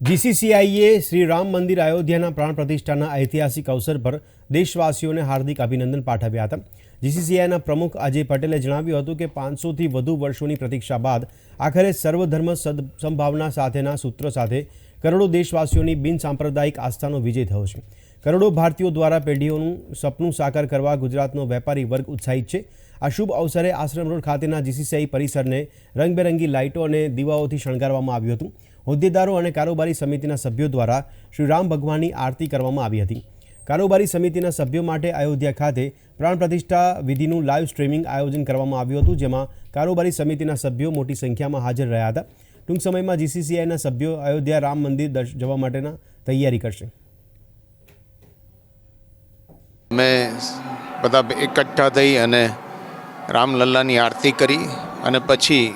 જીસીસીઆઈએ શ્રી રામ મંદિર અયોધ્યાના પ્રાણ પ્રતિષ્ઠાના ઐતિહાસિક અવસર પર દેશવાસીઓને હાર્દિક અભિનંદન પાઠવ્યા હતા. જીસીસીઆઈના પ્રમુખ અજય પટેલે જણાવ્યું હતું કે પાંચસોથી વધુ વર્ષોની પ્રતીક્ષા બાદ આખરે સર્વધર્મ સદસંભાવના સાથેના સૂત્ર સાથે કરોડો દેશવાસીઓની બિનસાંપ્રદાયિક આસ્થાનો વિજય થયો છે. કરોડો ભારતીયો દ્વારા પેઢીઓનું સપનું સાકાર કરવા ગુજરાતનો વેપારી વર્ગ ઉત્સાહિત છે. આ શુભ અવસરે આશ્રમ રોડ ખાતેના જીસીસીઆઈ પરિસરને રંગબેરંગી લાઇટો અને દીવાઓથી શણગારવામાં આવ્યું હતું. હોદ્દેદારો અને કારોબારી સમિતિના સભ્યો દ્વારા શ્રી રામ ભગવાનની આરતી કરવામાં આવી હતી. કારોબારી સમિતિના સભ્યો માટે અયોધ્યા ખાતે પ્રાણ પ્રતિષ્ઠા વિધિનું લાઈવ સ્ટ્રીમિંગ આયોજન કરવામાં આવ્યું હતું, જેમાં કારોબારી સમિતિના સભ્યો મોટી સંખ્યામાં હાજર રહ્યા હતા. ટૂંક સમયમાં જીસીસીઆઈના સભ્યો અયોધ્યા રામ મંદિર દર્શ- જવા માટેના તૈયારી કરશે. અમે બધા એકઠા થઈ અને રામલલ્લાની આરતી કરી અને પછી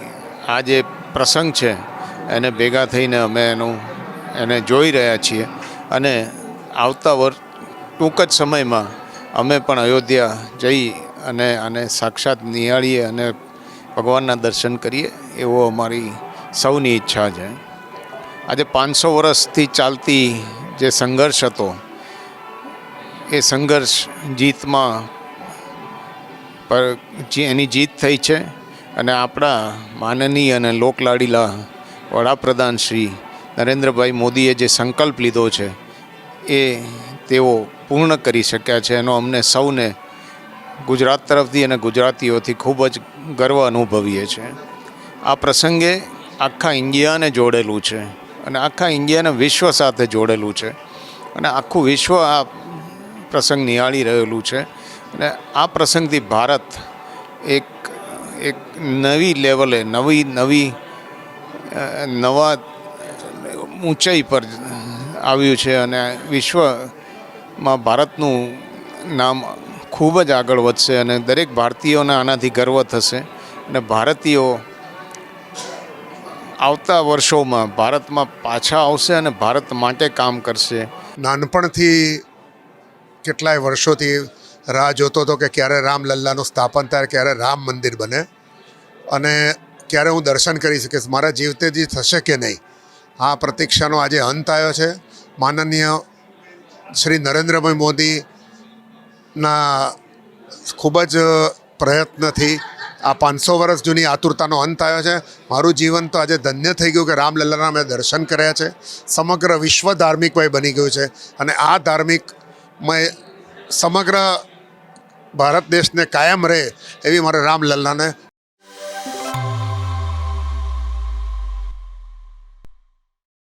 આ જે પ્રસંગ છે એને ભેગા થઈને અમે એનું, એને જોઈ રહ્યા છીએ. અને આવતા વર્ષ ટૂંક જ સમયમાં અમે પણ અયોધ્યા જઈ અને આને સાક્ષાત નિહાળીએ અને ભગવાનના દર્શન કરીએ, એવો અમારી સૌની ઈચ્છા છે. આજે પાંચસો વર્ષથી ચાલતી જે સંઘર્ષ હતો, એ સંઘર્ષ જીતમાં પર એની જીત થઈ છે અને આપણા માનનીય અને લોકલાડીલા વડાપ્રધાન શ્રી નરેન્દ્રભાઈ મોદીએ જે સંકલ્પ લીધો છે, એ તેઓ પૂર્ણ કરી શક્યા છે. એનો અમને સૌને ગુજરાત તરફથી અને ગુજરાતીઓથી ખૂબ જ ગર્વ અનુભવીએ છીએ. આ પ્રસંગે આખા ઇન્ડિયાને જોડેલું છે અને આખા ઇન્ડિયાને વિશ્વ સાથે જોડેલું છે અને આખું વિશ્વ આ પ્રસંગ નિહાળી રહેલું છે. અને આ પ્રસંગથી ભારત એક એક નવી લેવલે નવી નવી નવા ઊંચાઈ પર આવ્યું છે અને વિશ્વમાં ભારતનું નામ ખૂબ જ આગળ વધશે અને દરેક ભારતીયોને આનાથી ગર્વ થશે. અને ભારતીયો આવતા વર્ષોમાં ભારતમાં પાછા આવશે અને ભારત માટે કામ કરશે. નાનપણથી કેટલાય વર્ષોથી રાહ જોતો હતો કે ક્યારે રામલલ્લાનું સ્થાપન થાય, ક્યારે રામ મંદિર બને. અને ક્યારે હું દર્શન કરી શકીશ? મારા જીવતેથી થશે કે નહીં? આ પ્રતીક્ષાનો આજે અંત આવ્યો છે. માનનીય શ્રી નરેન્દ્રભાઈ મોદીના ખૂબ જ પ્રયત્નથી આ પાંચસો વર્ષ જૂની આતુરતાનો અંત આવ્યો છે. મારું જીવન તો આજે ધન્ય થઈ ગયું કે રામલલ્લાના મેં દર્શન કર્યા છે. સમગ્ર વિશ્વ ધાર્મિકમય બની ગયું છે અને આ ધાર્મિકમય સમગ્ર ભારત દેશને કાયમ રહે એવી મારે રામલલ્લાને